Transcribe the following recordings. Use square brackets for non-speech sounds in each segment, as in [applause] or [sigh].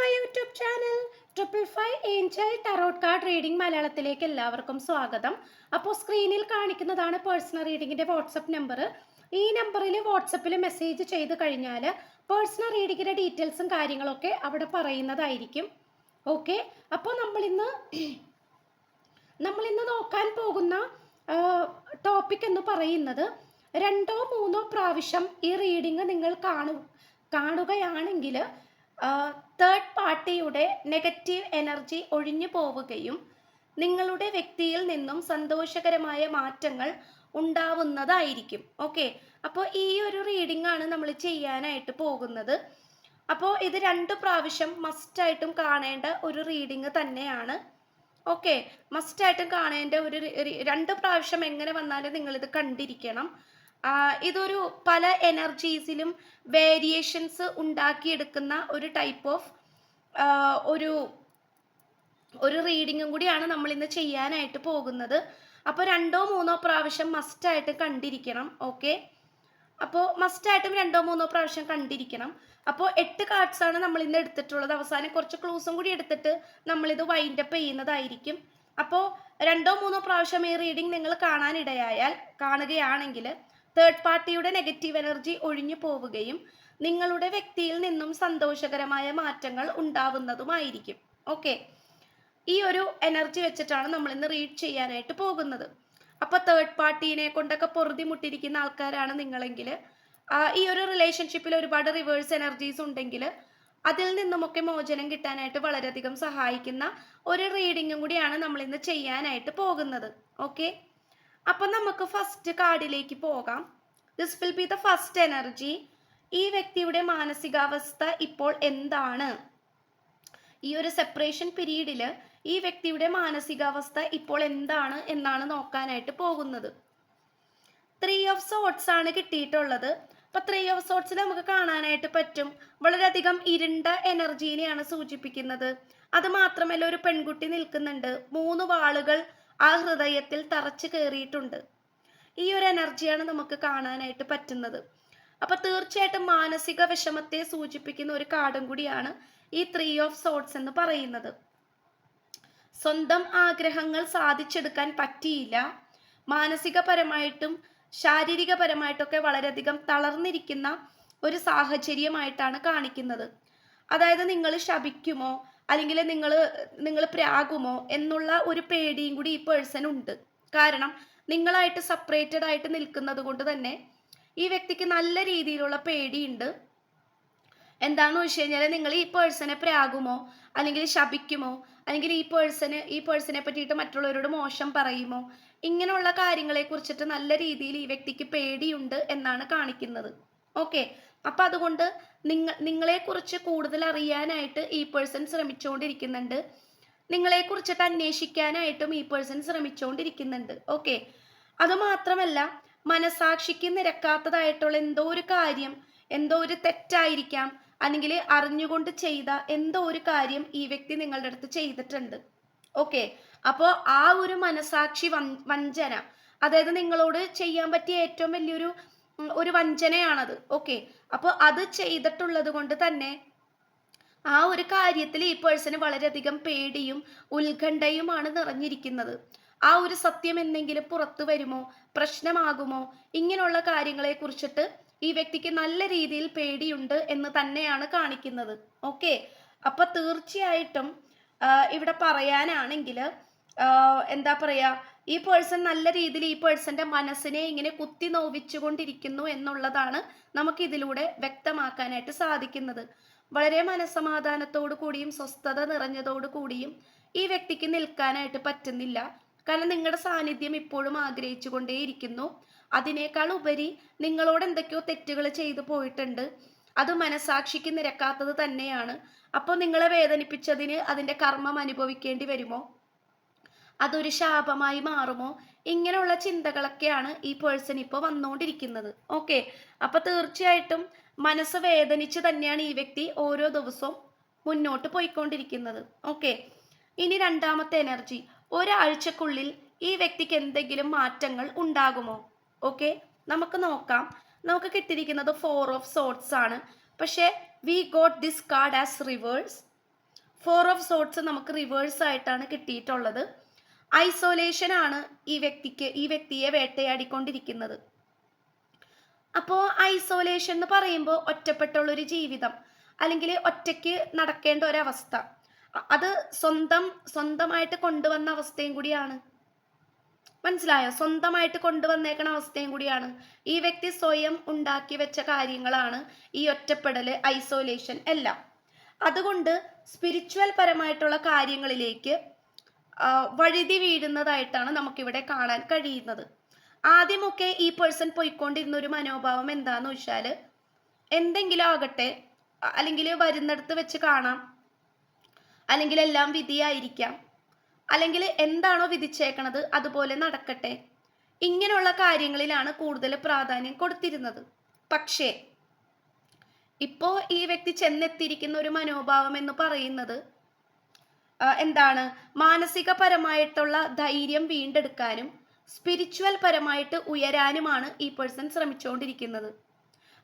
My YouTube channel triple five angel tarot card reading മലയാളത്തിലേക്ക് എല്ലാവർക്കും സ്വാഗതം. അപ്പോൾ സ്ക്രീനിൽ കാണിക്കുന്നതാണ് പേഴ്സണൽ റീഡിങ്ങിന്റെ വാട്സപ്പ് നമ്പർ ഈ നമ്പറിൽ വാട്സപ്പിൽ മെസ്സേജ് ചെയ്ത് കഴിഞ്ഞാൽ പേഴ്സണൽ റീഡിങ്ങിന്റെ ഡീറ്റെയിൽസും കാര്യങ്ങളൊക്കെ അവിടെ പറയുന്നതായിരിക്കും. ഓക്കെ? അപ്പോൾ നമ്മളിന്ന് [clears throat] നമ്മളിന്ന് നോക്കാൻ പോകുന്ന ടോപ്പിക് എന്ന് പറയുന്നത് രണ്ടോ മൂന്നോ പ്രാവശ്യം ഈ റീഡിങ് നിങ്ങൾ കാണു കാണുകയാണെങ്കിൽ തേർഡ് പാർട്ടിയുടെ നെഗറ്റീവ് എനർജി ഒഴിഞ്ഞു പോവുകയും നിങ്ങളുടെ വ്യക്തിയിൽ നിന്നും സന്തോഷകരമായ മാറ്റങ്ങൾ ഉണ്ടാവുന്നതായിരിക്കും. ഓക്കെ അപ്പോൾ ഈ ഒരു റീഡിംഗ് ആണ് നമ്മൾ ചെയ്യാനായിട്ട് പോകുന്നത്. അപ്പോൾ ഇത് രണ്ട് പ്രാവശ്യം മസ്റ്റായിട്ടും കാണേണ്ട ഒരു റീഡിംഗ് തന്നെയാണ്. ഓക്കെ മസ്റ്റായിട്ടും കാണേണ്ട ഒരു രണ്ട് പ്രാവശ്യം എങ്ങനെ വന്നാലും നിങ്ങളിത് കണ്ടിരിക്കണം. ഇതൊരു പല എനർജീസിലും വേരിയേഷൻസ് ഉണ്ടാക്കിയെടുക്കുന്ന ഒരു ടൈപ്പ് ഓഫ് ഒരു ഒരു റീഡിങ്ങും കൂടിയാണ് നമ്മൾ ഇന്ന് ചെയ്യാനായിട്ട് പോകുന്നത്. അപ്പോൾ രണ്ടോ മൂന്നോ പ്രാവശ്യം മസ്റ്റായിട്ട് കണ്ടിരിക്കണം ഓക്കെ അപ്പോൾ മസ്റ്റായിട്ടും രണ്ടോ മൂന്നോ പ്രാവശ്യം കണ്ടിരിക്കണം. അപ്പോൾ എട്ട് കാർഡ്സാണ് നമ്മൾ ഇന്ന് എടുത്തിട്ടുള്ളത്. അവസാനം കുറച്ച് ക്ലൂസും കൂടി എടുത്തിട്ട് നമ്മളിത് വൈൻഡപ്പ് ചെയ്യുന്നതായിരിക്കും. അപ്പോൾ രണ്ടോ മൂന്നോ പ്രാവശ്യം ഈ റീഡിംഗ് നിങ്ങൾ കാണാനിടയായാൽ കാണുകയാണെങ്കിൽ തേർഡ് പാർട്ടിയുടെ നെഗറ്റീവ് എനർജി ഒഴിഞ്ഞു പോവുകയും നിങ്ങളുടെ വ്യക്തിയിൽ നിന്നും സന്തോഷകരമായ മാറ്റങ്ങൾ ഉണ്ടാവുന്നതുമായിരിക്കും. ഓക്കെ ഈ ഒരു എനർജി വെച്ചിട്ടാണ് നമ്മൾ ഇന്ന് റീഡ് ചെയ്യാനായിട്ട് പോകുന്നത്. അപ്പൊ തേർഡ് പാർട്ടീനെ കൊണ്ടൊക്കെ പൊറുതി മുട്ടിരിക്കുന്ന ആൾക്കാരാണ് നിങ്ങളെങ്കിൽ ഈ ഒരു റിലേഷൻഷിപ്പിൽ ഒരുപാട് റിവേഴ്സ് എനർജീസ് ഉണ്ടെങ്കിൽ അതിൽ നിന്നുമൊക്കെ മോചനം കിട്ടാനായിട്ട് വളരെയധികം സഹായിക്കുന്ന ഒരു റീഡിങ്ങും കൂടിയാണ് നമ്മൾ ഇന്ന് ചെയ്യാനായിട്ട് പോകുന്നത്. ഓക്കെ അപ്പൊ നമുക്ക് ഫസ്റ്റ് കാർഡിലേക്ക് പോകാം. This will be the first energy ഈ വ്യക്തിയുടെ മാനസികാവസ്ഥ ഇപ്പോൾ എന്താണ്? ഈ ഒരു സെപ്പറേഷൻ പീരീഡിൽ ഈ വ്യക്തിയുടെ മാനസികാവസ്ഥ ഇപ്പോൾ എന്താണ് എന്നാണ് നോക്കാനായിട്ട് പോകുന്നത്. ത്രീ ഓഫ് സോട്ട്സ് ആണ് കിട്ടിയിട്ടുള്ളത്. അപ്പൊ ത്രീ ഓഫ് സോട്ട്സിൽ നമുക്ക് കാണാനായിട്ട് പറ്റും. വളരെയധികം ഇരുണ്ട എനർജീനെയാണ് സൂചിപ്പിക്കുന്നത്. അത് മാത്രമല്ല ഒരു പെൺകുട്ടി നിൽക്കുന്നുണ്ട്. മൂന്ന് വാളുകൾ ആ ഹൃദയത്തിൽ തറച്ചു കയറിയിട്ടുണ്ട്. ഈ ഒരു എനർജിയാണ് നമുക്ക് കാണാനായിട്ട് പറ്റുന്നത്. അപ്പൊ തീർച്ചയായിട്ടും മാനസിക വിഷമത്തെ സൂചിപ്പിക്കുന്ന ഒരു കാർഡും കൂടിയാണ് ഈ ത്രീ ഓഫ് സോട്ട്സ് എന്ന് പറയുന്നത്. സ്വന്തം ആഗ്രഹങ്ങൾ സാധിച്ചെടുക്കാൻ പറ്റിയില്ല. മാനസികപരമായിട്ടും ശാരീരികപരമായിട്ടൊക്കെ വളരെയധികം തളർന്നിരിക്കുന്ന ഒരു സാഹചര്യമായിട്ടാണ് കാണിക്കുന്നത്. അതായത് നിങ്ങൾ ശപിക്കുമോ? അല്ലെങ്കിൽ നിങ്ങൾ നിങ്ങൾ പ്രാകുമോ എന്നുള്ള ഒരു പേടിയും കൂടി ഈ പേഴ്സൺ ഉണ്ട്. കാരണം നിങ്ങളായിട്ട് സെപ്പറേറ്റഡ് ആയിട്ട് നിൽക്കുന്നത് കൊണ്ട് തന്നെ ഈ വ്യക്തിക്ക് നല്ല രീതിയിലുള്ള പേടിയുണ്ട്. എന്താണെന്ന് വെച്ച് കഴിഞ്ഞാൽ നിങ്ങൾ ഈ പേഴ്സണെ പ്രാകുമോ അല്ലെങ്കിൽ ശപിക്കുമോ അല്ലെങ്കിൽ ഈ പേഴ്സണ് ഈ പേഴ്സണെ പറ്റിയിട്ട് മറ്റുള്ളവരോട് മോശം പറയുമോ ഇങ്ങനെയുള്ള കാര്യങ്ങളെ കുറിച്ചിട്ട് നല്ല രീതിയിൽ ഈ വ്യക്തിക്ക് പേടിയുണ്ട് എന്നാണ് കാണിക്കുന്നത്. ഓക്കെ അപ്പൊ അതുകൊണ്ട് നിങ്ങൾ നിങ്ങളെക്കുറിച്ച് കൂടുതൽ അറിയാനായിട്ട് ഈ പേഴ്സൺ ശ്രമിച്ചുകൊണ്ടിരിക്കുന്നുണ്ട് നിങ്ങളെ കുറിച്ചിട്ട് അന്വേഷിക്കാനായിട്ടും ഈ പേഴ്സൺ ശ്രമിച്ചുകൊണ്ടിരിക്കുന്നുണ്ട് ഓക്കെ അതുമാത്രമല്ല മനസാക്ഷിക്ക് നിരക്കാത്തതായിട്ടുള്ള എന്തോ ഒരു കാര്യം എന്തോ ഒരു തെറ്റായിരിക്കാം അല്ലെങ്കിൽ അറിഞ്ഞുകൊണ്ട് ചെയ്ത എന്തോ ഒരു കാര്യം ഈ വ്യക്തി നിങ്ങളുടെ അടുത്ത് ചെയ്തിട്ടുണ്ട്. ഓക്കെ അപ്പോൾ ആ ഒരു മനസാക്ഷി വഞ്ചന അതായത് നിങ്ങളോട് ചെയ്യാൻ പറ്റിയ ഏറ്റവും വലിയൊരു ഒരു വഞ്ചനയാണത്. ഓക്കെ അപ്പോൾ അത് ചെയ്തിട്ടുള്ളത് കൊണ്ട് തന്നെ ആ ഒരു കാര്യത്തിൽ ഈ പേഴ്സണ് വളരെയധികം പേടിയും ഉത്കണ്ഠയുമാണ് നിറഞ്ഞിരിക്കുന്നത്. ആ ഒരു സത്യം എന്തെങ്കിലും പുറത്തു വരുമോ? പ്രശ്നമാകുമോ? ഇങ്ങനെയുള്ള കാര്യങ്ങളെ കുറിച്ചിട്ട് ഈ വ്യക്തിക്ക് നല്ല രീതിയിൽ പേടിയുണ്ട് എന്ന് തന്നെയാണ് കാണിക്കുന്നത്. ഓക്കെ അപ്പൊ തീർച്ചയായിട്ടും ഇവിടെ പറയാനാണെങ്കിൽ എന്താ പറയാ ഈ പേഴ്സൺ നല്ല രീതിയിൽ ഈ പേഴ്സന്റെ മനസ്സിനെ ഇങ്ങനെ കുത്തി നോവിച്ചുകൊണ്ടിരിക്കുന്നു എന്നുള്ളതാണ് നമുക്ക് ഇതിലൂടെ വ്യക്തമാക്കാനായിട്ട് സാധിക്കുന്നത്. വളരെ മനസ്സമാധാനത്തോടു കൂടിയും സ്വസ്ഥത നിറഞ്ഞതോടു കൂടിയും ഈ വ്യക്തിക്ക് നിൽക്കാനായിട്ട് പറ്റുന്നില്ല. കാരണം നിങ്ങളുടെ സാന്നിധ്യം ഇപ്പോഴും ആഗ്രഹിച്ചുകൊണ്ടേയിരിക്കുന്നു. അതിനേക്കാൾ ഉപരി നിങ്ങളോട് എന്തൊക്കെയോ തെറ്റുകൾ ചെയ്തു പോയിട്ടുണ്ട്. അത് മനസാക്ഷിക്ക് നിരക്കാത്തത് തന്നെയാണ്. അപ്പോൾ നിങ്ങളെ വേദനിപ്പിച്ചതിന് അതിന്റെ കർമ്മം അനുഭവിക്കേണ്ടി വരുമോ? അതൊരു ശാപമായി മാറുമോ? ഇങ്ങനെയുള്ള ചിന്തകളൊക്കെയാണ് ഈ പേഴ്സൺ ഇപ്പോൾ വന്നുകൊണ്ടിരിക്കുന്നത് ഓക്കെ അപ്പൊ തീർച്ചയായിട്ടും മനസ്സ് വേദനിച്ച് തന്നെയാണ് ഈ വ്യക്തി ഓരോ ദിവസവും മുന്നോട്ട് പോയിക്കൊണ്ടിരിക്കുന്നത്. ഓക്കെ ഇനി രണ്ടാമത്തെ എനർജി ഒരാഴ്ചക്കുള്ളിൽ ഈ വ്യക്തിക്ക് എന്തെങ്കിലും മാറ്റങ്ങൾ ഉണ്ടാകുമോ? ഓക്കെ നമുക്ക് നോക്കാം. നമുക്ക് കിട്ടിയിരിക്കുന്നത് ഫോർ ഓഫ് സോട്ട്സ് ആണ്. പക്ഷേ we got this card as reverse four of swords നമുക്ക് റിവേഴ്സ് ആയിട്ടാണ് കിട്ടിയിട്ടുള്ളത്. ഐസോലേഷൻ ആണ് ഈ വ്യക്തിക്ക് ഈ വ്യക്തിയെ വേട്ടയാടിക്കൊണ്ടിരിക്കുന്നത്. അപ്പോൾ ഐസൊലേഷൻ എന്ന് പറയുമ്പോൾ ഒറ്റപ്പെട്ടുള്ളൊരു ജീവിതം അല്ലെങ്കിൽ ഒറ്റയ്ക്ക് നടക്കേണ്ട ഒരവസ്ഥ. അത് സ്വന്തം സ്വന്തമായിട്ട് കൊണ്ടുവന്ന അവസ്ഥയും കൂടിയാണ്. മനസ്സിലായോ? സ്വന്തമായിട്ട് കൊണ്ടുവന്നേക്കണ അവസ്ഥയും കൂടിയാണ്. ഈ വ്യക്തി സ്വയം ഉണ്ടാക്കി വെച്ച കാര്യങ്ങളാണ് ഈ ഒറ്റപ്പെടൽ ഐസൊലേഷൻ എല്ലാം. അതുകൊണ്ട് സ്പിരിച്വൽ പരമായിട്ടുള്ള കാര്യങ്ങളിലേക്ക് വഴുതി വീഴുന്നതായിട്ടാണ് നമുക്കിവിടെ കാണാൻ കഴിയുന്നത്. ആദ്യമൊക്കെ ഈ പേഴ്സൺ പോയിക്കൊണ്ടിരുന്ന ഒരു മനോഭാവം എന്താന്ന് വെച്ചാൽ എന്തെങ്കിലും ആകട്ടെ അല്ലെങ്കിൽ വരുന്നിടത്ത് വെച്ച് കാണാം. അല്ലെങ്കിൽ എല്ലാം വിധിയായിരിക്കാം. അല്ലെങ്കിൽ എന്താണോ വിധിച്ചേക്കണത് അതുപോലെ നടക്കട്ടെ. ഇങ്ങനെയുള്ള കാര്യങ്ങളിലാണ് കൂടുതൽ പ്രാധാന്യം കൊടുത്തിരുന്നത്. പക്ഷേ ഇപ്പോൾ ഈ വ്യക്തി ചെന്നെത്തിയിരിക്കുന്ന ഒരു മനോഭാവം എന്ന് പറയുന്നത് എന്താണ്? മാനസികപരമായിട്ടുള്ള ധൈര്യം വീണ്ടെടുക്കാനും സ്പിരിച്വൽ പരമായിട്ട് ഉയരാനുമാണ് ഈ പേഴ്സൺ ശ്രമിച്ചുകൊണ്ടിരിക്കുന്നത്.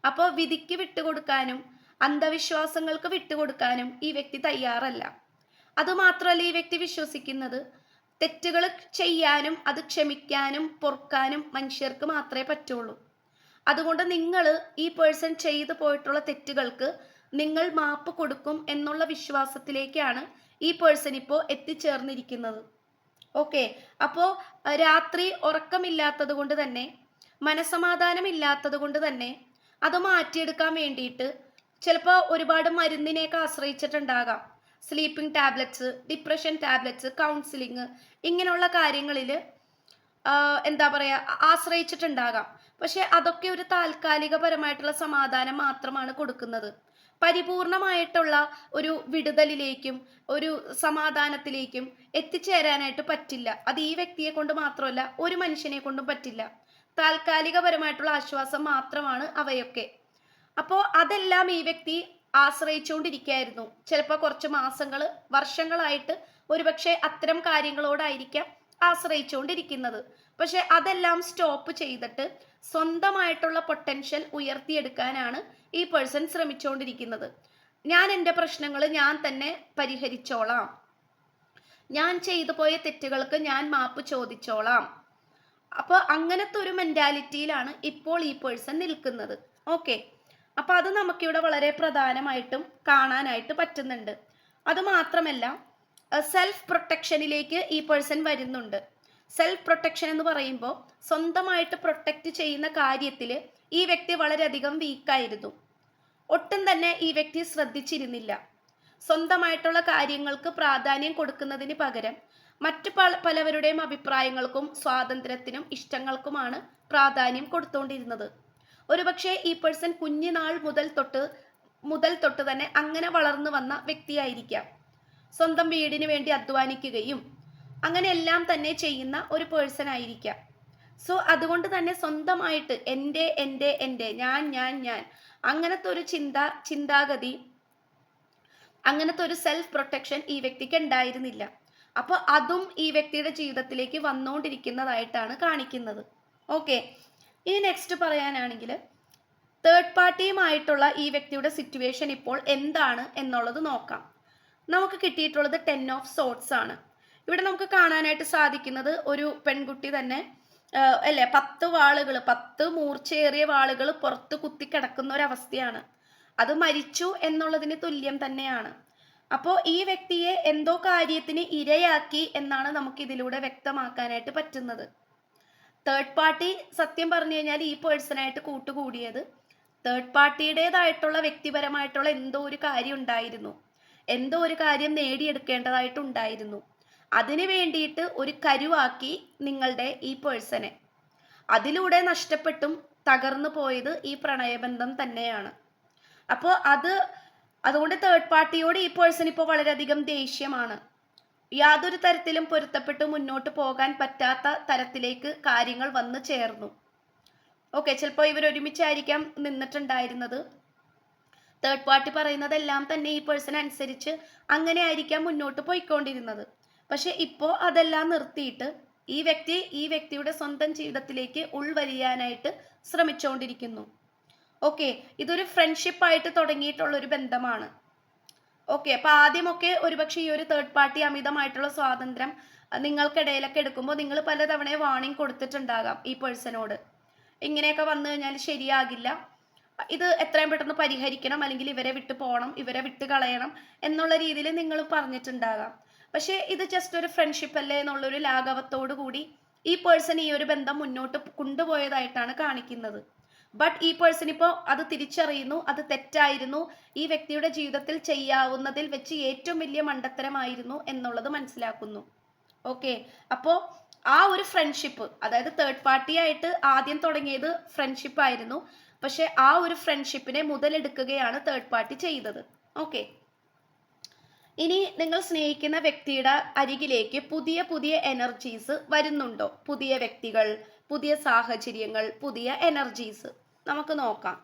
അപ്പോൾ വിധിക്ക് വിട്ടുകൊടുക്കാനും അന്ധവിശ്വാസങ്ങൾക്ക് വിട്ടുകൊടുക്കാനും ഈ വ്യക്തി തയ്യാറല്ല. അതുമാത്രമല്ല ഈ വ്യക്തി വിശ്വസിക്കുന്നത് തെറ്റുകൾ ചെയ്യാനും അത് ക്ഷമിക്കാനും പൊറുക്കാനും മനുഷ്യർക്ക് മാത്രമേ പറ്റുള്ളൂ. അതുകൊണ്ട് നിങ്ങൾ ഈ പേഴ്സൺ ചെയ്തു പോയിട്ടുള്ള തെറ്റുകൾക്ക് നിങ്ങൾ മാപ്പ് കൊടുക്കും എന്നുള്ള വിശ്വാസത്തിലേക്കാണ് ഈ പേഴ്സൺ ഇപ്പോൾ എത്തിച്ചേർന്നിരിക്കുന്നത്. ഓക്കെ അപ്പോൾ രാത്രി ഉറക്കമില്ലാത്തത് കൊണ്ട് തന്നെ മനസമാധാനം ഇല്ലാത്തത് കൊണ്ട് തന്നെ അത് മാറ്റിയെടുക്കാൻ വേണ്ടിയിട്ട് ചിലപ്പോൾ ഒരുപാട് മരുന്നിനെയൊക്കെ ആശ്രയിച്ചിട്ടുണ്ടാകാം. Sleeping tablets depression tablets counselling ഇങ്ങനെയുള്ള കാര്യങ്ങളിൽ എന്താ പറയുക ആശ്രയിച്ചിട്ടുണ്ടാകാം. പക്ഷെ അതൊക്കെ ഒരു താൽക്കാലികപരമായിട്ടുള്ള സമാധാനം മാത്രമാണ് കൊടുക്കുന്നത്. പരിപൂർണമായിട്ടുള്ള ഒരു വിടുതലിലേക്കും ഒരു സമാധാനത്തിലേക്കും എത്തിച്ചേരാനായിട്ട് പറ്റില്ല. അത് ഈ വ്യക്തിയെ കൊണ്ട് മാത്രമല്ല ഒരു മനുഷ്യനെ കൊണ്ടും പറ്റില്ല. താൽക്കാലികപരമായിട്ടുള്ള ആശ്വാസം മാത്രമാണ് അവയൊക്കെ. അപ്പോൾ അതെല്ലാം ഈ വ്യക്തി ആശ്രയിച്ചുകൊണ്ടിരിക്കുകയായിരുന്നു ചിലപ്പോൾ കുറച്ച് മാസങ്ങൾ വർഷങ്ങളായിട്ട് ഒരുപക്ഷെ അത്തരം കാര്യങ്ങളോടായിരിക്കാം ആശ്രയിച്ചുകൊണ്ടിരിക്കുന്നത് പക്ഷെ അതെല്ലാം സ്റ്റോപ്പ് ചെയ്തിട്ട് സ്വന്തമായിട്ടുള്ള പൊട്ടൻഷ്യൽ ഉയർത്തിയെടുക്കാനാണ് ഈ പേഴ്സൺ ശ്രമിച്ചുകൊണ്ടിരിക്കുന്നത് ഞാൻ എന്റെ പ്രശ്നങ്ങൾ ഞാൻ തന്നെ പരിഹരിച്ചോളാം. ഞാൻ ചെയ്തു പോയ തെറ്റുകൾക്ക് ഞാൻ മാപ്പ് ചോദിച്ചോളാം. അപ്പോൾ അങ്ങനത്തെ ഒരു മെന്റാലിറ്റിയിലാണ് ഇപ്പോൾ ഈ പേഴ്സൺ നിൽക്കുന്നത്. ഓക്കെ. അപ്പോൾ അത് നമുക്കിവിടെ വളരെ പ്രധാനമായിട്ടും കാണാനായിട്ട് പറ്റുന്നുണ്ട്. അത് മാത്രമല്ല സെൽഫ് പ്രൊട്ടക്ഷനിലേക്ക് ഈ പേഴ്സൺ വരുന്നുണ്ട്. സെൽഫ് പ്രൊട്ടക്ഷൻ എന്ന് പറയുമ്പോൾ സ്വന്തമായിട്ട് പ്രൊട്ടക്റ്റ് ചെയ്യുന്ന കാര്യത്തിൽ ഈ വ്യക്തി വളരെയധികം വീക്കായിരുന്നു ഒട്ടും തന്നെ ഈ വ്യക്തി ശ്രദ്ധിച്ചിരുന്നില്ല. സ്വന്തമായിട്ടുള്ള കാര്യങ്ങൾക്ക് പ്രാധാന്യം കൊടുക്കുന്നതിന് പകരം മറ്റു പല പലവരുടെയും അഭിപ്രായങ്ങൾക്കും സ്വാതന്ത്ര്യത്തിനും ഇഷ്ടങ്ങൾക്കുമാണ് പ്രാധാന്യം കൊടുത്തുകൊണ്ടിരുന്നത് ഒരുപക്ഷെ ഈ പേഴ്സൺ കുഞ്ഞിനാൾ മുതൽ തൊട്ട് മുതൽ തൊട്ട് തന്നെ അങ്ങനെ വളർന്നു വന്ന വ്യക്തിയായിരിക്കാം. സ്വന്തം വീടിന് വേണ്ടി അധ്വാനിക്കുകയും അങ്ങനെ എല്ലാം തന്നെ ചെയ്യുന്ന ഒരു പേഴ്സൺ ആയിരിക്കാം. സോ അതുകൊണ്ട് തന്നെ സ്വന്തമായിട്ട് എന്റെ എന്റെ എന്റെ ഞാൻ ഞാൻ ഞാൻ അങ്ങനത്തെ ഒരു ചിന്ത ചിന്താഗതി അങ്ങനത്തെ ഒരു സെൽഫ് പ്രൊട്ടക്ഷൻ ഈ വ്യക്തിക്ക് ഉണ്ടായിരുന്നില്ല. അപ്പോൾ അതും ഈ വ്യക്തിയുടെ ജീവിതത്തിലേക്ക് വന്നുകൊണ്ടിരിക്കുന്നതായിട്ടാണ് കാണിക്കുന്നത്. ഓക്കെ ഇനി നെക്സ്റ്റ് പറയാനാണെങ്കിൽ തേർഡ് പാർട്ടിയുമായിട്ടുള്ള ഈ വ്യക്തിയുടെ സിറ്റുവേഷൻ ഇപ്പോൾ എന്താണ് എന്നുള്ളത് നോക്കാം. നമുക്ക് കിട്ടിയിട്ടുള്ളത് ടെൻ ഓഫ് സോട്ട്സ് ആണ്. ഇവിടെ നമുക്ക് കാണാനായിട്ട് സാധിക്കുന്നത് ഒരു പെൺകുട്ടി തന്നെ അല്ലെ പത്ത് വാളുകൾ പത്ത് മൂർച്ചയേറിയ വാളുകൾ പുറത്ത് കുത്തി കിടക്കുന്ന ഒരവസ്ഥയാണ് അത് മരിച്ചു എന്നുള്ളതിന് തുല്യം തന്നെയാണ്. അപ്പോൾ ഈ വ്യക്തിയെ എന്തോ കാര്യത്തിന് ഇരയാക്കി എന്നാണ് നമുക്ക് ഇതിലൂടെ വ്യക്തമാക്കാനായിട്ട് പറ്റുന്നത്. തേർഡ് പാർട്ടി സത്യം പറഞ്ഞു കഴിഞ്ഞാൽ ഈ പേഴ്സണായിട്ട് കൂട്ടുകൂടിയത് തേർഡ് പാർട്ടിയുടേതായിട്ടുള്ള വ്യക്തിപരമായിട്ടുള്ള എന്തോ ഒരു കാര്യം ഉണ്ടായിരുന്നു. എന്തോ ഒരു കാര്യം നേടിയെടുക്കേണ്ടതായിട്ടുണ്ടായിരുന്നു. അതിനു വേണ്ടിയിട്ട് ഒരു കരുവാക്കി നിങ്ങളുടെ ഈ പേഴ്സണെ അതിലൂടെ നഷ്ടപ്പെട്ടും തകർന്നു പോയത് ഈ പ്രണയബന്ധം തന്നെയാണ്. അപ്പോൾ അത് അതുകൊണ്ട് തേർഡ് പാർട്ടിയോട് ഈ പേഴ്സൺ ഇപ്പോൾ വളരെയധികം ദേഷ്യമാണ്. യാതൊരു തരത്തിലും പൊരുത്തപ്പെട്ട് മുന്നോട്ട് പോകാൻ പറ്റാത്ത തരത്തിലേക്ക് കാര്യങ്ങൾ വന്നു ചേർന്നു. ഓക്കെ ചിലപ്പോൾ ഇവർ ഒരുമിച്ചായിരിക്കാം നിന്നിട്ടുണ്ടായിരുന്നത്. തേർഡ് പാർട്ടി പറയുന്നതെല്ലാം തന്നെ ഈ പേഴ്സൺ അനുസരിച്ച് അങ്ങനെ ആയിരിക്കാം മുന്നോട്ട് പോയിക്കൊണ്ടിരുന്നത്. പക്ഷെ ഇപ്പോൾ അതെല്ലാം നിർത്തിയിട്ട് ഈ വ്യക്തി ഈ വ്യക്തിയുടെ സ്വന്തം ജീവിതത്തിലേക്ക് ഉൾവരിയാനായിട്ട് ശ്രമിച്ചുകൊണ്ടിരിക്കുന്നു ഓക്കെ ഇതൊരു ഫ്രണ്ട്ഷിപ്പായിട്ട് തുടങ്ങിയിട്ടുള്ള ഒരു ബന്ധമാണ്. ഓക്കെ അപ്പൊ ആദ്യമൊക്കെ ഒരുപക്ഷെ ഈ ഒരു തേർഡ് പാർട്ടി അമിതമായിട്ടുള്ള സ്വാതന്ത്ര്യം നിങ്ങൾക്കിടയിലൊക്കെ എടുക്കുമ്പോൾ നിങ്ങൾ പലതവണ വാണിംഗ് കൊടുത്തിട്ടുണ്ടാകാം ഈ പേഴ്സണോട് ഇങ്ങനെയൊക്കെ വന്നു കഴിഞ്ഞാൽ ശരിയാകില്ല. ഇത് എത്രയും പെട്ടെന്ന് പരിഹരിക്കണം അല്ലെങ്കിൽ ഇവരെ വിട്ട് പോകണം ഇവരെ വിട്ട് കളയണം എന്നുള്ള രീതിയിൽ നിങ്ങൾ പറഞ്ഞിട്ടുണ്ടാകാം. പക്ഷേ ഇത് ജസ്റ്റ് ഒരു ഫ്രണ്ട്ഷിപ്പ് അല്ലേ എന്നുള്ളൊരു ലാഘവത്തോടു കൂടി ഈ പേഴ്സൺ ഈ ഒരു ബന്ധം മുന്നോട്ട് കൊണ്ടുപോയതായിട്ടാണ് കാണിക്കുന്നത്. ബട്ട് ഈ പേഴ്സൺ ഇപ്പോൾ അത് തിരിച്ചറിയുന്നു അത് തെറ്റായിരുന്നു ഈ വ്യക്തിയുടെ ജീവിതത്തിൽ ചെയ്യാവുന്നതിൽ വെച്ച് ഏറ്റവും വലിയ മണ്ടത്തരമായിരുന്നു എന്നുള്ളത് മനസ്സിലാക്കുന്നു. ഓക്കെ അപ്പോൾ ആ ഒരു ഫ്രണ്ട്ഷിപ്പ് അതായത് തേർഡ് പാർട്ടി ആയിട്ട് ആദ്യം തുടങ്ങിയത് ഫ്രണ്ട്ഷിപ്പ് ആയിരുന്നു. പക്ഷെ ആ ഒരു ഫ്രണ്ട്ഷിപ്പിനെ മുതലെടുക്കുകയാണ് തേർഡ് പാർട്ടി ചെയ്തത്. ഓക്കെ ഇനി നിങ്ങൾ സ്നേഹിക്കുന്ന വ്യക്തിയുടെ അരികിലേക്ക് പുതിയ പുതിയ എനർജീസ് വരുന്നുണ്ടോ? പുതിയ വ്യക്തികൾ പുതിയ സാഹചര്യങ്ങൾ പുതിയ എനർജീസ് നമുക്ക് നോക്കാം.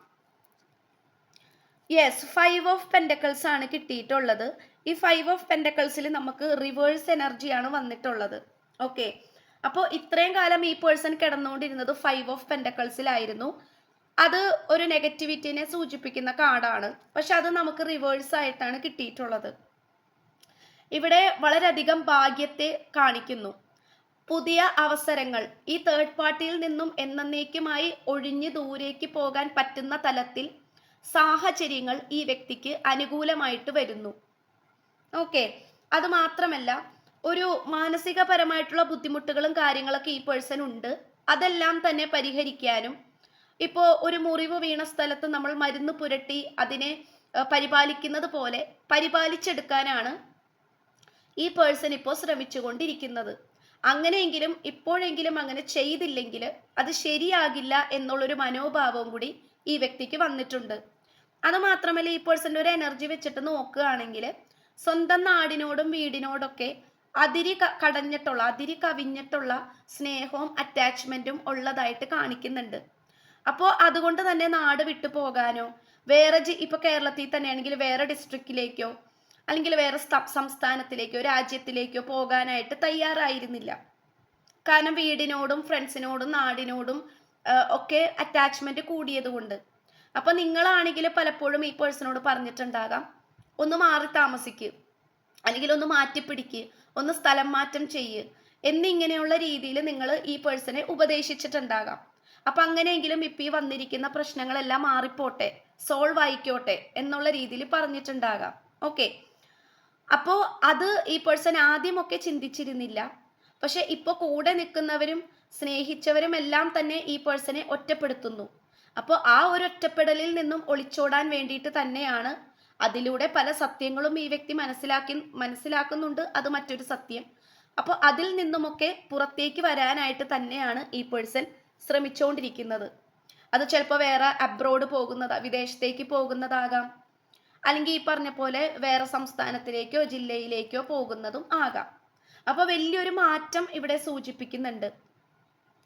യെസ് ഫൈവ് ഓഫ് പെൻഡക്കിൾസ് ആണ് കിട്ടിയിട്ടുള്ളത്. ഈ ഫൈവ് ഓഫ് പെൻഡക്കിൾസിൽ നമുക്ക് റിവേഴ്സ് എനർജിയാണ് വന്നിട്ടുള്ളത്. ഓക്കെ അപ്പോൾ ഇത്രയും കാലം ഈ പേഴ്സൺ കിടന്നുകൊണ്ടിരുന്നത് ഫൈവ് ഓഫ് പെൻഡക്കിൾസിലായിരുന്നു അത് ഒരു നെഗറ്റിവിറ്റിനെ സൂചിപ്പിക്കുന്ന കാർഡാണ് പക്ഷെ അത് നമുക്ക് റിവേഴ്സ് ആയിട്ടാണ് കിട്ടിയിട്ടുള്ളത്. ഇവിടെ വളരെയധികം ഭാഗ്യത്തെ കാണിക്കുന്നു. പുതിയ അവസരങ്ങൾ. ഈ തേർഡ് പാർട്ടിയിൽ നിന്നും എന്നേക്കുമായി ഒഴിഞ്ഞു ദൂരേക്ക് പോകാൻ പറ്റുന്ന തലത്തിൽ സാഹചര്യങ്ങൾ ഈ വ്യക്തിക്ക് അനുകൂലമായിട്ട് വരുന്നു. ഓക്കെ. അത് മാത്രമല്ല ഒരു മാനസികപരമായിട്ടുള്ള ബുദ്ധിമുട്ടുകളും കാര്യങ്ങളൊക്കെ ഈ പേഴ്സൺ ഉണ്ട്. അതെല്ലാം തന്നെ പരിഹരിക്കാനും ഇപ്പോൾ ഒരു മുറിവ് വീണ സ്ഥലത്ത് നമ്മൾ മരുന്ന് പുരട്ടി അതിനെ പരിപാലിക്കുന്നത് പോലെ പരിപാലിച്ചെടുക്കാനാണ് ഈ പേഴ്സൺ ഇപ്പോൾ ശ്രമിച്ചുകൊണ്ടിരിക്കുന്നത്. അങ്ങനെയെങ്കിലും ഇപ്പോഴെങ്കിലും അങ്ങനെ ചെയ്തില്ലെങ്കിൽ അത് ശരിയാകില്ല എന്നുള്ളൊരു മനോഭാവവും കൂടി ഈ വ്യക്തിക്ക് വന്നിട്ടുണ്ട്. അത് മാത്രമല്ല ഈ പേഴ്സന്റെ ഒരു എനർജി വെച്ചിട്ട് നോക്കുകയാണെങ്കിൽ സ്വന്തം നാടിനോടും വീടിനോടൊക്കെ അതിരി കടഞ്ഞിട്ടുള്ള അതിരി കവിഞ്ഞിട്ടുള്ള സ്നേഹവും അറ്റാച്ച്മെന്റും ഉള്ളതായിട്ട് കാണിക്കുന്നുണ്ട്. അപ്പോൾ അതുകൊണ്ട് തന്നെ നാട് വിട്ടു പോകാനോ വേറെ ജി ഇപ്പൊ കേരളത്തിൽ തന്നെയാണെങ്കിൽ വേറെ ഡിസ്ട്രിക്റ്റിലേക്കോ അല്ലെങ്കിൽ വേറെ സ്ഥ- സംസ്ഥാനത്തിലേക്കോ രാജ്യത്തിലേക്കോ പോകാനായിട്ട് തയ്യാറായിരുന്നില്ല. കാരണം വീടിനോടും ഫ്രണ്ട്സിനോടും നാടിനോടും ഒക്കെ അറ്റാച്ച്മെന്റ് കൂടിയതുകൊണ്ട്. അപ്പൊ നിങ്ങളാണെങ്കിൽ പലപ്പോഴും ഈ പേഴ്സണോട് പറഞ്ഞിട്ടുണ്ടാകാം ഒന്ന് മാറി താമസിക്ക് അല്ലെങ്കിൽ ഒന്ന് മാറ്റിപ്പിടിക്ക് ഒന്ന് സ്ഥലം മാറ്റം ചെയ്യ് എന്നിങ്ങനെയുള്ള രീതിയിൽ നിങ്ങൾ ഈ പേഴ്സണെ ഉപദേശിച്ചിട്ടുണ്ടാകാം. അപ്പൊ അങ്ങനെയെങ്കിലും ഇപ്പൊ ഈ വന്നിരിക്കുന്ന പ്രശ്നങ്ങളെല്ലാം മാറിപ്പോട്ടെ സോൾവ് ആയിക്കോട്ടെ എന്നുള്ള രീതിയിൽ പറഞ്ഞിട്ടുണ്ടാകാം. ഓക്കെ അപ്പോൾ അത് ഈ പേഴ്സൺ ആദ്യമൊക്കെ ചിന്തിച്ചിരുന്നില്ല. പക്ഷെ ഇപ്പോൾ കൂടെ നിൽക്കുന്നവരും സ്നേഹിച്ചവരും എല്ലാം തന്നെ ഈ പേഴ്സണെ ഒറ്റപ്പെടുത്തുന്നു. അപ്പോൾ ആ ഒരു ഒറ്റപ്പെടലിൽ നിന്നും ഒളിച്ചോടാൻ വേണ്ടിയിട്ട് തന്നെയാണ് അതിലൂടെ പല സത്യങ്ങളും ഈ വ്യക്തി മനസ്സിലാക്കി മനസ്സിലാക്കുന്നുണ്ട്. അത് മറ്റൊരു സത്യം. അപ്പോൾ അതിൽ നിന്നുമൊക്കെ പുറത്തേക്ക് വരാനായിട്ട് തന്നെയാണ് ഈ പേഴ്സൺ ശ്രമിച്ചുകൊണ്ടിരിക്കുന്നത് അത് ചിലപ്പോൾ വേറെ അബ്രോഡ് പോകുന്നതാ വിദേശത്തേക്ക് പോകുന്നതാകാം. അല്ലെങ്കിൽ ഈ പറഞ്ഞ പോലെ വേറെ സംസ്ഥാനത്തിലേക്കോ ജില്ലയിലേക്കോ പോകുന്നതും ആകാം. അപ്പോൾ വലിയൊരു മാറ്റം ഇവിടെ സൂചിപ്പിക്കുന്നുണ്ട്.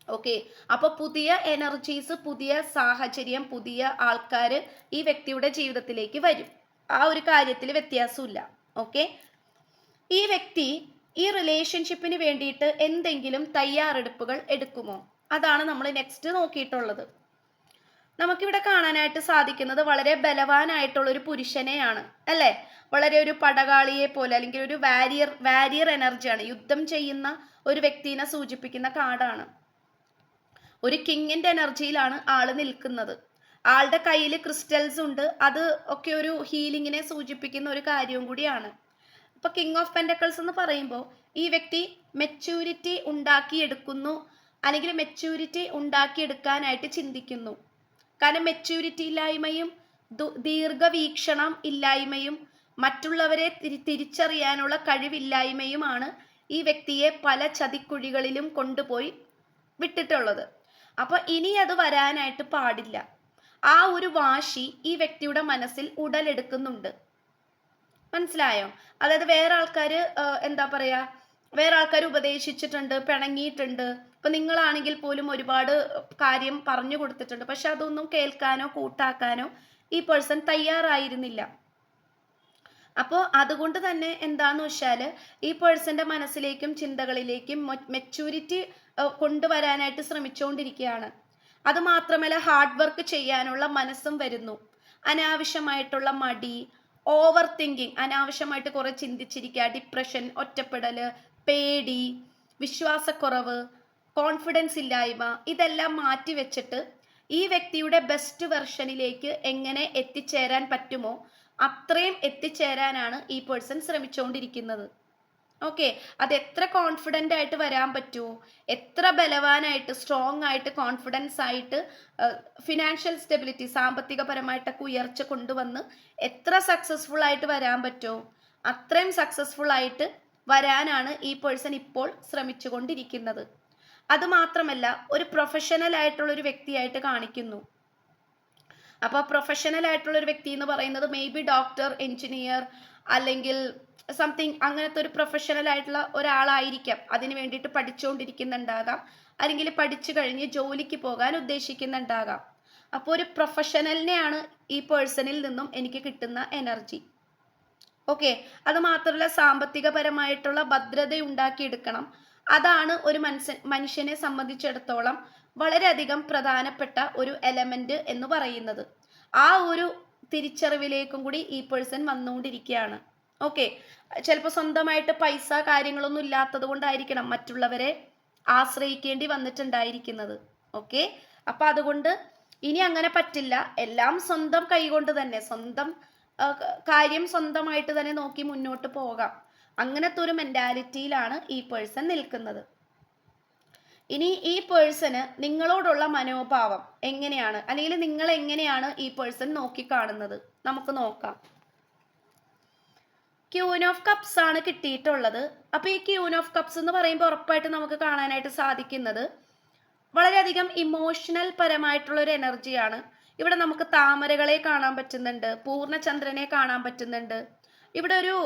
ഓക്കെ. അപ്പോൾ പുതിയ എനർജീസ് പുതിയ സാഹചര്യം പുതിയ ആൾക്കാർ ഈ വ്യക്തിയുടെ ജീവിതത്തിലേക്ക് വരും. ആ ഒരു കാര്യത്തിൽ വ്യത്യാസമില്ല. ഓക്കെ. ഈ വ്യക്തി ഈ റിലേഷൻഷിപ്പിന് വേണ്ടിയിട്ട് എന്തെങ്കിലും തയ്യാറെടുപ്പുകൾ എടുക്കുമോ? അതാണ് നമ്മൾ നെക്സ്റ്റ് നോക്കിയിട്ടുള്ളത്. നമുക്കിവിടെ കാണാനായിട്ട് സാധിക്കുന്നത് വളരെ ബലവാനായിട്ടുള്ള ഒരു പുരുഷനെയാണ് അല്ലേ? വളരെ ഒരു പടകാളിയെ പോലെ അല്ലെങ്കിൽ ഒരു വാരിയർ വാരിയർ എനർജിയാണ് യുദ്ധം ചെയ്യുന്ന ഒരു വ്യക്തിനെ സൂചിപ്പിക്കുന്ന കാർഡാണ് ഒരു കിങ്ങിന്റെ എനർജിയിലാണ് ആൾ നിൽക്കുന്നത്. ആളുടെ കയ്യിൽ ക്രിസ്റ്റൽസ് ഉണ്ട്. അത് ഒക്കെ ഒരു ഹീലിങ്ങിനെ സൂചിപ്പിക്കുന്ന ഒരു കാര്യവും കൂടിയാണ്. ഇപ്പൊ കിങ് ഓഫ് പെൻഡക്കിൾസ് എന്ന് പറയുമ്പോൾ ഈ വ്യക്തി മെച്യൂരിറ്റി ഉണ്ടാക്കിയെടുക്കുന്നു അല്ലെങ്കിൽ മെച്യൂരിറ്റി ഉണ്ടാക്കിയെടുക്കാനായിട്ട് ചിന്തിക്കുന്നു. കാരണം മെച്യൂരിറ്റി ഇല്ലായ്മയും ദീർഘവീക്ഷണം ഇല്ലായ്മയും മറ്റുള്ളവരെ തിരിച്ചറിയാനുള്ള കഴിവില്ലായ്മയുമാണ് ഈ വ്യക്തിയെ പല ചതിക്കുഴികളിലും കൊണ്ടുപോയി വിട്ടിട്ടുള്ളത്. അപ്പോൾ ഇനി അത് വരാനായിട്ട് പാടില്ല. ആ ഒരു വാശി ഈ വ്യക്തിയുടെ മനസ്സിൽ ഉടലെടുക്കുന്നുണ്ട്. മനസ്സിലായോ? അതായത് വേറെ ആൾക്കാർ എന്താ പറയാ? വേറെ ആൾക്കാർ ഉപദേശിച്ചിട്ടുണ്ട് പിണങ്ങിയിട്ടുണ്ട്. ഇപ്പൊ നിങ്ങളാണെങ്കിൽ പോലും ഒരുപാട് കാര്യം പറഞ്ഞു കൊടുത്തിട്ടുണ്ട്. പക്ഷെ അതൊന്നും കേൾക്കാനോ കൂട്ടാക്കാനോ ഈ പേഴ്സൺ തയ്യാറായിരുന്നില്ല. അപ്പോൾ അതുകൊണ്ട് തന്നെ എന്താന്ന് വെച്ചാൽ ഈ പേഴ്സന്റെ മനസ്സിലേക്കും ചിന്തകളിലേക്കും മെച്യൂരിറ്റി കൊണ്ടുവരാനായിട്ട് ശ്രമിച്ചുകൊണ്ടിരിക്കുകയാണ്. അത് മാത്രമല്ല ഹാർഡ് വർക്ക് ചെയ്യാനുള്ള മനസ്സും വരുന്നു. അനാവശ്യമായിട്ടുള്ള മടി ഓവർ തിങ്കിങ് അനാവശ്യമായിട്ട് കുറെ ചിന്തിച്ചിരിക്കുക ഡിപ്രഷൻ ഒറ്റപ്പെടൽ പേടി വിശ്വാസക്കുറവ് കോൺഫിഡൻസ് ഇല്ലായ്മ ഇതെല്ലാം മാറ്റി വെച്ചിട്ട് ഈ വ്യക്തിയുടെ ബെസ്റ്റ് വെർഷനിലേക്ക് എങ്ങനെ എത്തിച്ചേരാൻ പറ്റുമോ അത്രയും എത്തിച്ചേരാനാണ് ഈ പേഴ്സൺ ശ്രമിച്ചുകൊണ്ടിരിക്കുന്നത് ഓക്കെ അത് എത്ര കോൺഫിഡന്റ് ആയിട്ട് വരാൻ പറ്റുമോ എത്ര ബലവാനായിട്ട് സ്ട്രോങ് ആയിട്ട് കോൺഫിഡൻസ് ആയിട്ട് ഫിനാൻഷ്യൽ സ്റ്റെബിലിറ്റി സാമ്പത്തികപരമായിട്ടൊക്കെ ഉയർച്ച കൊണ്ടുവന്ന് എത്ര സക്സസ്ഫുൾ ആയിട്ട് വരാൻ പറ്റുമോ അത്രയും സക്സസ്ഫുൾ ആയിട്ട് വരാനാണ് ഈ പേഴ്സൺ ഇപ്പോൾ ശ്രമിച്ചുകൊണ്ടിരിക്കുന്നത്. അത് മാത്രമല്ല ഒരു പ്രൊഫഷണൽ ആയിട്ടുള്ള ഒരു വ്യക്തിയായിട്ട് കാണിക്കുന്നു. അപ്പോൾ പ്രൊഫഷണൽ ആയിട്ടുള്ള ഒരു വ്യക്തി എന്ന് പറയുന്നത് മേ ബി ഡോക്ടർ എഞ്ചിനീയർ അല്ലെങ്കിൽ സംതിങ് അങ്ങനത്തെ ഒരു പ്രൊഫഷണൽ ആയിട്ടുള്ള ഒരാളായിരിക്കാം. അതിന് വേണ്ടിയിട്ട് പഠിച്ചുകൊണ്ടിരിക്കുന്നുണ്ടാകാം അല്ലെങ്കിൽ പഠിച്ചു കഴിഞ്ഞ് ജോലിക്ക് പോകാൻ ഉദ്ദേശിക്കുന്നുണ്ടാകാം. അപ്പോൾ ഒരു പ്രൊഫഷണലിനെയാണ് ഈ പേഴ്സണിൽ നിന്നും എനിക്ക് കിട്ടുന്ന എനർജി ഓക്കെ അത് മാത്രമല്ല സാമ്പത്തികപരമായിട്ടുള്ള ഭദ്രത ഉണ്ടാക്കിയെടുക്കണം. അതാണ് ഒരു മനുഷ്യൻ മനുഷ്യനെ സംബന്ധിച്ചിടത്തോളം വളരെയധികം പ്രധാനപ്പെട്ട ഒരു എലമെന്റ് എന്ന് പറയുന്നത്. ആ ഒരു തിരിച്ചറിവിലേക്കും കൂടി ഈ പേഴ്സൺ വന്നുകൊണ്ടിരിക്കുകയാണ്. ഓക്കെ ചിലപ്പോൾ സ്വന്തമായിട്ട് പൈസ കാര്യങ്ങളൊന്നും ഇല്ലാത്തത് കൊണ്ടായിരിക്കണം മറ്റുള്ളവരെ ആശ്രയിക്കേണ്ടി വന്നിട്ടുണ്ടായിരിക്കുന്നത്. ഓക്കെ അപ്പൊ അതുകൊണ്ട് ഇനി അങ്ങനെ പറ്റില്ല. എല്ലാം സ്വന്തം കൈകൊണ്ട് തന്നെ സ്വന്തം കാര്യം സ്വന്തമായിട്ട് തന്നെ നോക്കി മുന്നോട്ട് പോകാം. അങ്ങനത്തെ ഒരു മെന്റാലിറ്റിയിലാണ് ഈ പേഴ്സൺ നിൽക്കുന്നത്. ഇനി ഈ പേഴ്സന് നിങ്ങളോടുള്ള മനോഭാവം എങ്ങനെയാണ്? അല്ലെങ്കിൽ നിങ്ങൾ എങ്ങനെയാണ് ഈ പേഴ്സൺ നോക്കിക്കാണുന്നത്? നമുക്ക് നോക്കാം. ക്യൂൻ ഓഫ് കപ്സ് ആണ് കിട്ടിയിട്ടുള്ളത്. അപ്പൊ ഈ ക്യൂൻ ഓഫ് കപ്സ് എന്ന് പറയുമ്പോൾ ഉറപ്പായിട്ട് നമുക്ക് കാണാനായിട്ട് സാധിക്കുന്നത് വളരെയധികം ഇമോഷണൽ പരമായിട്ടുള്ള ഒരു എനർജിയാണ് ഇവിടെ നമുക്ക് താമരകളെ കാണാൻ പറ്റുന്നുണ്ട് പൂർണചന്ദ്രനെ കാണാൻ പറ്റുന്നുണ്ട് ഇവിടെ ഒരു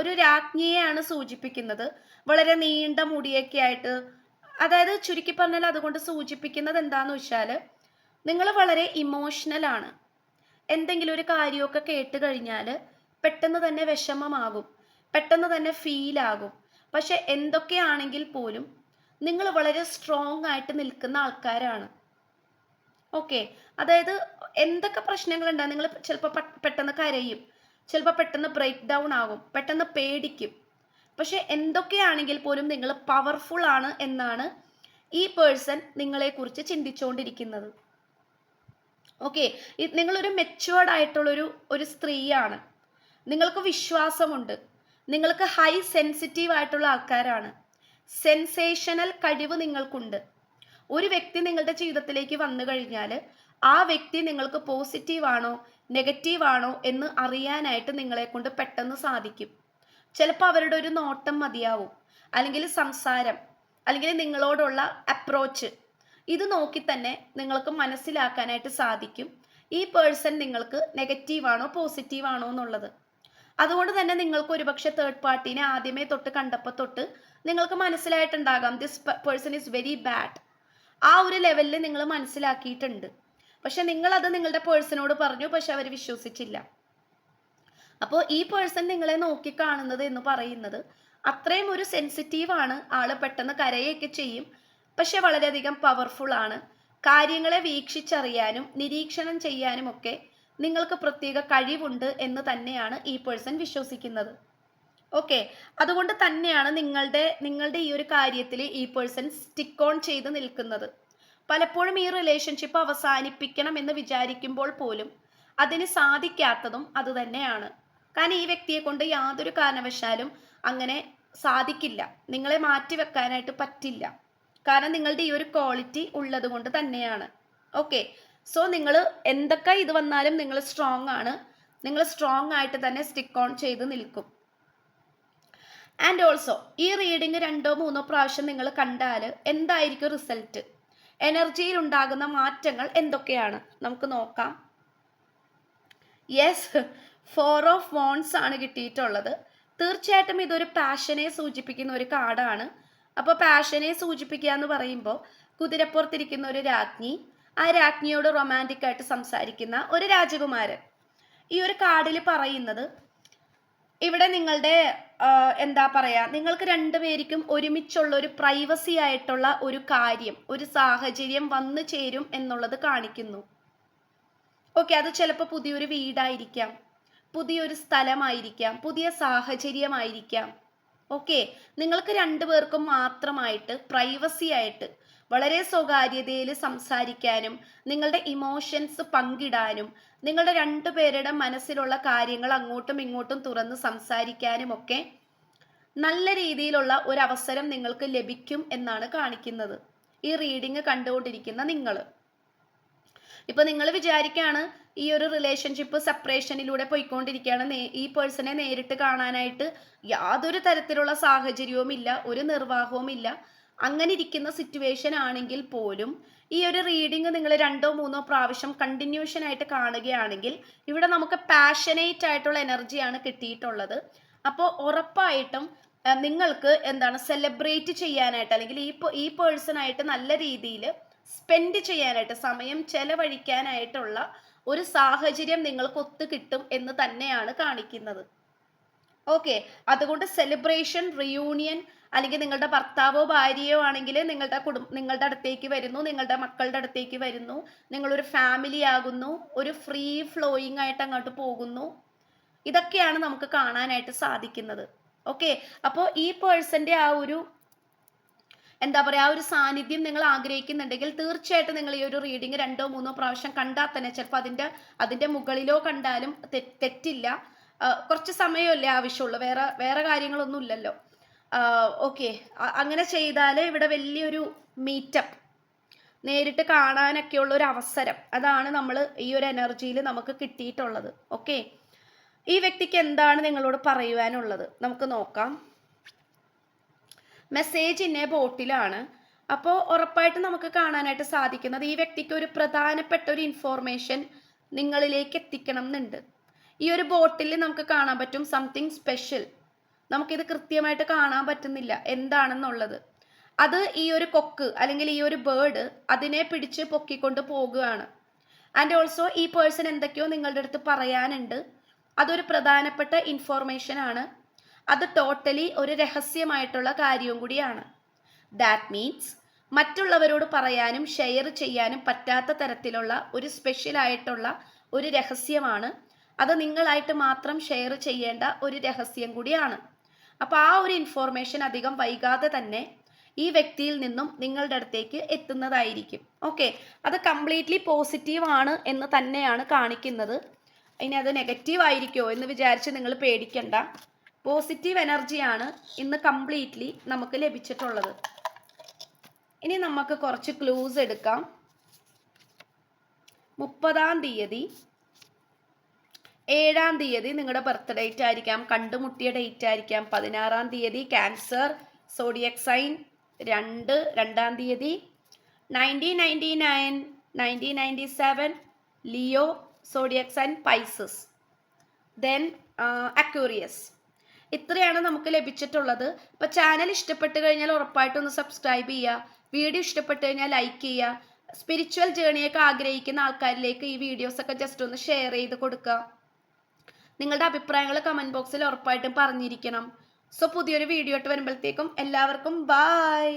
ഒരു രാജ്ഞിയെയാണ് സൂചിപ്പിക്കുന്നത്. വളരെ നീണ്ട മുടിയൊക്കെ ആയിട്ട് അതായത് ചുരുക്കി പറഞ്ഞാൽ അതുകൊണ്ട് സൂചിപ്പിക്കുന്നത് എന്താന്ന് വെച്ചാൽ നിങ്ങൾ വളരെ ഇമോഷണൽ ആണ്. എന്തെങ്കിലും ഒരു കാര്യമൊക്കെ കേട്ട് കഴിഞ്ഞാൽ പെട്ടെന്ന് തന്നെ വിഷമമാകും പെട്ടെന്ന് തന്നെ ഫീൽ ആകും. പക്ഷെ എന്തൊക്കെയാണെങ്കിൽ പോലും നിങ്ങൾ വളരെ സ്ട്രോങ് ആയിട്ട് നിൽക്കുന്ന ആൾക്കാരാണ്. ഓക്കെ അതായത് എന്തൊക്കെ പ്രശ്നങ്ങൾ ഉണ്ടാകും നിങ്ങൾ ചിലപ്പോൾ പെട്ടെന്ന് കരയും. ചിലപ്പോൾ പെട്ടെന്ന് ബ്രേക്ക് ഡൗൺ ആകും പെട്ടെന്ന് പേടിക്കും. പക്ഷെ എന്തൊക്കെയാണെങ്കിൽ പോലും നിങ്ങൾ പവർഫുൾ ആണ് എന്നാണ് ഈ പേഴ്സൺ നിങ്ങളെക്കുറിച്ച് ചിന്തിച്ചുകൊണ്ടിരിക്കുന്നത് ഓക്കെ നിങ്ങളൊരു മെച്ചുവേർഡ് ആയിട്ടുള്ളൊരു ഒരു സ്ത്രീയാണ്. നിങ്ങൾക്ക് വിശ്വാസമുണ്ട്. നിങ്ങൾക്ക് ഹൈ സെൻസിറ്റീവ് ആയിട്ടുള്ള ആൾക്കാരാണ്. സെൻസേഷണൽ കഴിവ് നിങ്ങൾക്കുണ്ട്. ഒരു വ്യക്തി നിങ്ങളുടെ ജീവിതത്തിലേക്ക് വന്നു കഴിഞ്ഞാൽ ആ വ്യക്തി നിങ്ങൾക്ക് പോസിറ്റീവ് ആണോ നെഗറ്റീവ് ആണോ എന്ന് അറിയാനായിട്ട് നിങ്ങളെ കൊണ്ട് പെട്ടെന്ന് സാധിക്കും. ചിലപ്പോൾ അവരുടെ ഒരു നോട്ടം മതിയാവും. അല്ലെങ്കിൽ സംസാരം. അല്ലെങ്കിൽ നിങ്ങളോടുള്ള അപ്രോച്ച് ഇത് നോക്കി തന്നെ നിങ്ങൾക്ക് മനസ്സിലാക്കാനായിട്ട് സാധിക്കും. ഈ പേഴ്സൺ നിങ്ങൾക്ക് നെഗറ്റീവാണോ പോസിറ്റീവാണോ എന്നുള്ളത്. അതുകൊണ്ട് തന്നെ നിങ്ങൾക്ക് ഒരുപക്ഷെ തേർഡ് പാർട്ടീനെ ആദ്യമേ തൊട്ട് കണ്ടപ്പോൾ തൊട്ട് നിങ്ങൾക്ക് മനസ്സിലായിട്ടുണ്ടാകാം this person is very bad ആ ഒരു ലെവലിൽ നിങ്ങൾ മനസ്സിലാക്കിയിട്ടുണ്ട്. പക്ഷെ അത് നിങ്ങളുടെ പേഴ്സണോട് പറഞ്ഞു പക്ഷെ അവർ വിശ്വസിച്ചില്ല. അപ്പോൾ ഈ പേഴ്സൺ നിങ്ങളെ നോക്കി കാണുന്നത് എന്ന് പറയുന്നത് അത്രയും ഒരു സെൻസിറ്റീവ് ആണ്. ആൾ പെട്ടെന്ന് കരയൊക്കെ ചെയ്യും. പക്ഷെ വളരെയധികം പവർഫുൾ ആണ്. കാര്യങ്ങളെ വീക്ഷിച്ചറിയാനും നിരീക്ഷണം ചെയ്യാനും ഒക്കെ നിങ്ങൾക്ക് പ്രത്യേക കഴിവുണ്ട് എന്ന് തന്നെയാണ് ഈ പേഴ്സൺ വിശ്വസിക്കുന്നത്. ഓക്കെ. അതുകൊണ്ട് തന്നെയാണ് നിങ്ങളുടെ നിങ്ങളുടെ ഈ ഒരു കാര്യത്തിൽ ഈ പേഴ്സൺ സ്റ്റിക്ക് ഓൺ ചെയ്ത് നിൽക്കുന്നത്. പലപ്പോഴും ഈ റിലേഷൻഷിപ്പ് അവസാനിപ്പിക്കണം എന്ന് വിചാരിക്കുമ്പോൾ പോലും അതിന് സാധിക്കാത്തതും അതുതന്നെയാണ് കാരണം ഈ വ്യക്തിയെ കൊണ്ട് യാതൊരു കാരണവശാലും അങ്ങനെ സാധിക്കില്ല. നിങ്ങളെ മാറ്റി വെക്കാനായിട്ട് പറ്റില്ല. കാരണം നിങ്ങളുടെ ഈ ഒരു ക്വാളിറ്റി ഉള്ളത് കൊണ്ട് തന്നെയാണ്. ഓക്കെ സോ നിങ്ങൾ എന്തൊക്കെ ഇത് വന്നാലും നിങ്ങൾ സ്ട്രോങ് ആണ്. നിങ്ങൾ സ്ട്രോങ് ആയിട്ട് തന്നെ സ്റ്റിക്ക് ഓൺ ചെയ്ത് നിൽക്കും. ആൻഡ് ഓൾസോ ഈ റീഡിങ് രണ്ടോ മൂന്നോ പ്രാവശ്യം നിങ്ങൾ കണ്ടാൽ എന്തായിരിക്കും റിസൾട്ട് എനർജിയിൽ ഉണ്ടാകുന്ന മാറ്റങ്ങൾ എന്തൊക്കെയാണ്? നമുക്ക് നോക്കാം. യെസ് ഫോർ ഓഫ് വോൺസ് ആണ് കിട്ടിയിട്ടുള്ളത്. തീർച്ചയായിട്ടും ഇതൊരു പാഷനെ സൂചിപ്പിക്കുന്ന ഒരു കാർഡാണ്. അപ്പോൾ പാഷനെ സൂചിപ്പിക്കുക എന്ന് പറയുമ്പോൾ കുതിരപ്പുറത്തിരിക്കുന്ന ഒരു രാജ്ഞി ആ രാജ്ഞിയോട് റൊമാന്റിക് ആയിട്ട് സംസാരിക്കുന്ന ഒരു രാജകുമാരൻ. ഈ ഒരു കാർഡിൽ പറയുന്നത് ഇവിടെ നിങ്ങളുടെ എന്താ പറയാ നിങ്ങൾക്ക് രണ്ടുപേർക്കും ഒരുമിച്ചുള്ള ഒരു പ്രൈവസി ആയിട്ടുള്ള ഒരു കാര്യം ഒരു സാഹചര്യം വന്നു ചേരും എന്നുള്ളത് കാണിക്കുന്നു. ഓക്കെ അത് ചിലപ്പോൾ പുതിയൊരു വീടായിരിക്കാം പുതിയൊരു സ്ഥലമായിരിക്കാം പുതിയ സാഹചര്യമായിരിക്കാം. ഓക്കെ നിങ്ങൾക്ക് രണ്ടുപേർക്കും മാത്രമായിട്ട് പ്രൈവസി ആയിട്ട് വളരെ സ്വകാര്യതയിൽ സംസാരിക്കാനും നിങ്ങളുടെ ഇമോഷൻസ് പങ്കിടാനും നിങ്ങളുടെ രണ്ടുപേരുടെ മനസ്സിലുള്ള കാര്യങ്ങൾ അങ്ങോട്ടും ഇങ്ങോട്ടും തുറന്ന് സംസാരിക്കാനും ഒക്കെ നല്ല രീതിയിലുള്ള ഒരു അവസരം നിങ്ങൾക്ക് ലഭിക്കും എന്നാണ് കാണിക്കുന്നത്. ഈ റീഡിങ് കണ്ടുകൊണ്ടിരിക്കുന്ന നിങ്ങൾ. ഇപ്പൊ നിങ്ങൾ വിചാരിക്കാണ് ഈ ഒരു റിലേഷൻഷിപ്പ് സെപ്പറേഷനിലൂടെ പോയിക്കൊണ്ടിരിക്കുകയാണ്. ഈ പേഴ്സണെ നേരിട്ട് കാണാനായിട്ട് യാതൊരു തരത്തിലുള്ള സാഹചര്യവും ഇല്ല ഒരു നിർവാഹവും ഇല്ല അങ്ങനെ ഇരിക്കുന്ന സിറ്റുവേഷൻ ആണെങ്കിൽ പോലും ഈ ഒരു റീഡിങ് നിങ്ങൾ രണ്ടോ മൂന്നോ പ്രാവശ്യം കണ്ടിന്യൂഷൻ ആയിട്ട് കാണുകയാണെങ്കിൽ ഇവിടെ നമുക്ക് പാഷനേറ്റ് ആയിട്ടുള്ള എനർജിയാണ് കിട്ടിയിട്ടുള്ളത്. അപ്പോൾ ഉറപ്പായിട്ടും നിങ്ങൾക്ക് എന്താണ് സെലിബ്രേറ്റ് ചെയ്യാനായിട്ട് അല്ലെങ്കിൽ ഈ ഈ ഈ പേഴ്സണായിട്ട് നല്ല രീതിയിൽ സ്പെൻഡ് ചെയ്യാനായിട്ട് സമയം ചെലവഴിക്കാനായിട്ടുള്ള ഒരു സാഹചര്യം നിങ്ങൾക്ക് ഒത്തു കിട്ടും എന്ന് തന്നെയാണ് കാണിക്കുന്നത്. ഓക്കെ അതുകൊണ്ട് സെലിബ്രേഷൻ റിയൂണിയൻ അല്ലെങ്കിൽ നിങ്ങളുടെ ഭർത്താവോ ഭാര്യയോ ആണെങ്കിൽ നിങ്ങളുടെ കുടുംബ നിങ്ങളുടെ അടുത്തേക്ക് വരുന്നു നിങ്ങളുടെ മക്കളുടെ അടുത്തേക്ക് വരുന്നു നിങ്ങളൊരു ഫാമിലി ആകുന്നു ഒരു ഫ്രീ ഫ്ലോയിങ് ആയിട്ട് അങ്ങോട്ട് പോകുന്നു. ഇതൊക്കെയാണ് നമുക്ക് കാണാനായിട്ട് സാധിക്കുന്നത്. ഓക്കെ അപ്പോൾ ഈ പേഴ്സന്റെ ആ ഒരു എന്താ പറയുക ആ ഒരു സാന്നിധ്യം നിങ്ങൾ ആഗ്രഹിക്കുന്നുണ്ടെങ്കിൽ തീർച്ചയായിട്ടും നിങ്ങൾ ഈ ഒരു റീഡിങ് രണ്ടോ മൂന്നോ പ്രാവശ്യം കണ്ടാൽ തന്നെ ചിലപ്പോൾ അതിന്റെ അതിന്റെ മുകളിലോ കണ്ടാലും തെറ്റില്ല. കുറച്ച് സമയമല്ലേ ആവശ്യമുള്ളൂ. വേറെ വേറെ കാര്യങ്ങളൊന്നും ഇല്ലല്ലോ ഓക്കെ. അങ്ങനെ ചെയ്താൽ ഇവിടെ വലിയൊരു മീറ്റപ്പ് നേരിട്ട് കാണാനൊക്കെയുള്ള ഒരു അവസരം. അതാണ് നമ്മൾ ഈ ഒരു എനർജിയിൽ നമുക്ക് കിട്ടിയിട്ടുള്ളത്. ഓക്കെ. ഈ വ്യക്തിക്ക് എന്താണ് നിങ്ങളോട് പറയുവാനുള്ളത്? നമുക്ക് നോക്കാം. മെസ്സേജ് ഇന്നേ ബോട്ടിലാണ്. അപ്പോൾ ഉറപ്പായിട്ട് നമുക്ക് കാണാനായിട്ട് സാധിക്കുന്നത് ഈ വ്യക്തിക്ക് ഒരു പ്രധാനപ്പെട്ട ഒരു ഇൻഫോർമേഷൻ നിങ്ങളിലേക്ക് എത്തിക്കണം എന്നുണ്ട് ഈ ഒരു ബോട്ടിൽ നമുക്ക് കാണാൻ പറ്റും സംതിങ് സ്പെഷ്യൽ നമുക്കിത് കൃത്യമായിട്ട് കാണാൻ പറ്റുന്നില്ല എന്താണെന്നുള്ളത്. അത് ഈ ഒരു കൊക്ക് അല്ലെങ്കിൽ ഈ ഒരു ബേർഡ് അതിനെ പിടിച്ച് പൊക്കിക്കൊണ്ട് പോകുകയാണ്. ആൻഡ് ഓൾസോ ഈ പേഴ്സൺ എന്തൊക്കെയോ നിങ്ങളുടെ അടുത്ത് പറയാനുണ്ട്. അതൊരു പ്രധാനപ്പെട്ട ഇൻഫോർമേഷൻ ആണ്. അത് ടോട്ടലി ഒരു രഹസ്യമായിട്ടുള്ള കാര്യവും കൂടിയാണ്. ദാറ്റ് മീൻസ് മറ്റുള്ളവരോട് പറയാനും ഷെയർ ചെയ്യാനും പറ്റാത്ത തരത്തിലുള്ള ഒരു സ്പെഷ്യൽ ആയിട്ടുള്ള ഒരു രഹസ്യമാണ്. അത് നിങ്ങളായിട്ട് മാത്രം ഷെയർ ചെയ്യേണ്ട ഒരു രഹസ്യം കൂടിയാണ്. അപ്പോൾ ആ ഒരു ഇൻഫോർമേഷൻ അധികം വൈകാതെ തന്നെ ഈ വ്യക്തിയിൽ നിന്നും നിങ്ങളുടെ അടുത്തേക്ക് എത്തുന്നതായിരിക്കും. ഓക്കെ അത് കംപ്ലീറ്റ്ലി പോസിറ്റീവ് ആണ് എന്ന് തന്നെയാണ് കാണിക്കുന്നത്. ഇനി അത് നെഗറ്റീവ് ആയിരിക്കോ എന്ന് വിചാരിച്ച് നിങ്ങൾ പേടിക്കണ്ട. പോസിറ്റീവ് എനർജിയാണ് ഇന്ന് കംപ്ലീറ്റ്ലി നമുക്ക് ലഭിച്ചിട്ടുള്ളത്. ഇനി നമുക്ക് കുറച്ച് ക്ലൂസ് എടുക്കാം. മുപ്പതാം തീയതി ഏഴാം തീയതി നിങ്ങളുടെ ബർത്ത് ഡേറ്റ് ആയിരിക്കാം കണ്ടുമുട്ടിയ ഡേറ്റ് ആയിരിക്കാം. പതിനാറാം തീയതി ക്യാൻസർ സോഡിയക് സൈൻ രണ്ട് രണ്ടാം തീയതി nineteen ninety nine nineteen ninety seven Leo zodiac sign Pisces then Aquarius ഇത്രയാണ് നമുക്ക് ലഭിച്ചിട്ടുള്ളത്. അപ്പോൾ ചാനൽ ഇഷ്ടപ്പെട്ട് കഴിഞ്ഞാൽ ഉറപ്പായിട്ടും ഒന്ന് സബ്സ്ക്രൈബ് ചെയ്യുക. വീഡിയോ ഇഷ്ടപ്പെട്ട് കഴിഞ്ഞാൽ ലൈക്ക് ചെയ്യുക. സ്പിരിച്വൽ ജേണിയൊക്കെ ആഗ്രഹിക്കുന്ന ആൾക്കാരിലേക്ക് ഈ വീഡിയോസൊക്കെ ജസ്റ്റ് ഒന്ന് ഷെയർ ചെയ്ത് കൊടുക്കുക. നിങ്ങളുടെ അഭിപ്രായങ്ങൾ കമന്റ് ബോക്സിൽ ഉറപ്പായിട്ടും പറഞ്ഞിരിക്കണം. സോ പുതിയൊരു വീഡിയോ ആയിട്ട് വരുമ്പോഴത്തേക്കും എല്ലാവർക്കും ബായ്